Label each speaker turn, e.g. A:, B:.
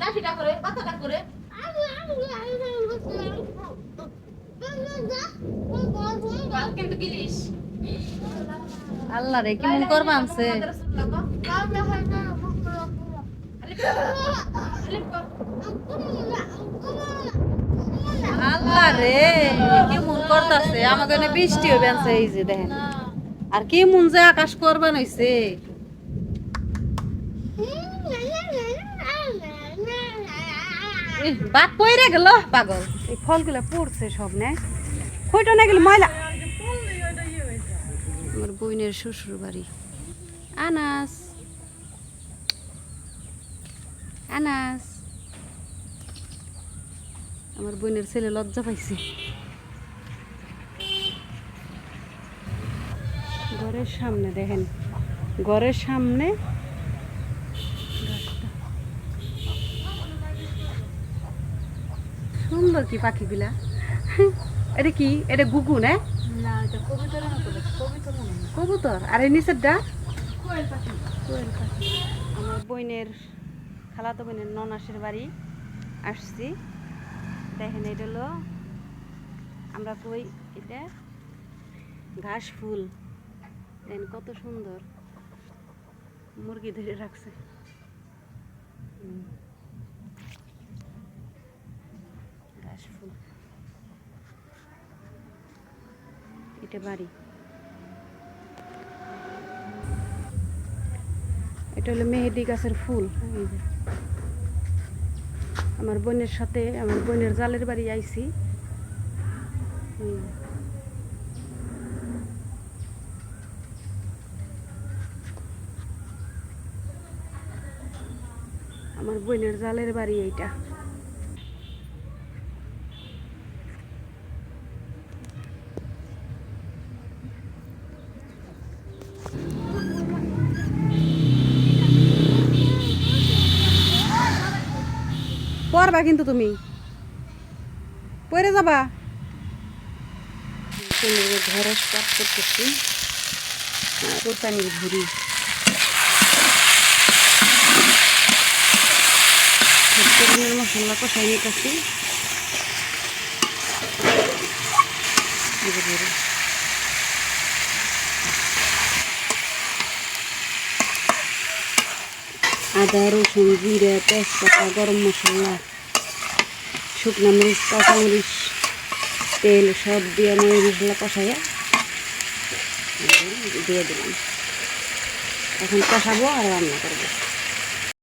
A: লাঠিটা করে পাতাটা করে। কিন্তু গিলিস।
B: আল্লাহ রে কেমন করবা আনছে? আল্লাহ রে করতাছে এনে বৃষ্টি হবে আনছে এই যে দেখেন। আর কেমন যে আকাশ করবান হইছে? বাদ পইরে গেল পাগল। এই ফলগুলো পড়ছে সব নে। কইটা না গেল ময়লা। আমার বইনের শ্বশুর বাড়ি আনাস। আনাস। আমার বোনের ছেলে লজ্জা পাইছে। ঘরের সামনে দেখেন। ঘরের সামনে সুন্দর কি পাখিগুলা? এটা কি? এটা গুগু না? কবুতর আর এই নিচেরটা? কোয়েল পাখি। আমার বোনের খালাতো বোনের ননাসের বাড়ি আসছি। দেখেন এটা হলো আমরা কই? এটা ঘাস ফুল। দেখেন কত সুন্দর। মুরগি ধরে রাখছে। হুম। ফুল। এটা বাড়ি। এটা হলো মেহেদি গাছের ফুল। আমার বোনের সাথে, আমার বোনের জালের বাড়ি আইছি। এই আমার বোনের জালের বাড়ি এইটা। পড়বা কিন্তু তুমি। পড়ে যাবা। ঘরে করতেছি। কোরবানির ঘুরি। কোরবানির মশলা কষাই নিতেছি। আদা, রসুন, জিরে, তেজপাতা, গরম মশলা, শুকনো মরিচ, কাঁচা মরিচ, তেল সব দিয়ে আমি মশলা কষাইয়া দিয়ে দিলাম। এখন কষাবো আর রান্না করব।